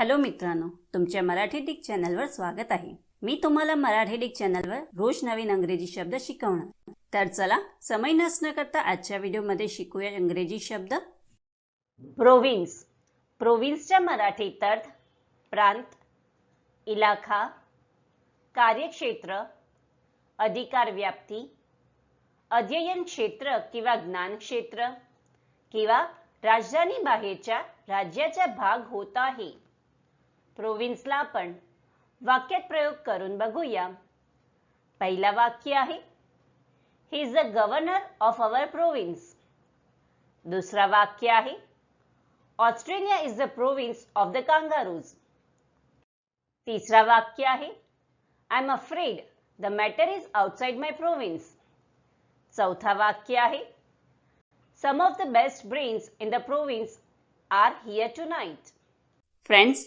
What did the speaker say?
Hello मित्रांनो तुमच्या Marathi Dick चॅनलवर स्वागत आहे. मी तुम्हाला मराठी डिक चॅनलवर रोज नवीन इंग्रजी शब्द शिकवणार. तर चला समय नसणं करता आजच्या व्हिडिओमध्ये शिकूया इंग्रजी शब्द. प्रोव्हिन्स. प्रोव्हिन्सच्या मराठीत अर्थ प्रांत इलाखा कार्यक्षेत्र अधिकार व्याप्ती अध्ययन क्षेत्र किंवा ज्ञान क्षेत्र किंवा राजधानी बाहेरच्या राज्याचा भाग होत आहे. प्रोविन्सला आपण वाक्यात प्रयोग करून बघूया. पहिला वाक्य आहे he is the governor of our province दुसरा वाक्य आहे Australia is the province of the kangaroos तिसरा वाक्य आहे I am afraid the matter is outside my province चौथा वाक्य आहे some of the best brains in the province are here tonight friends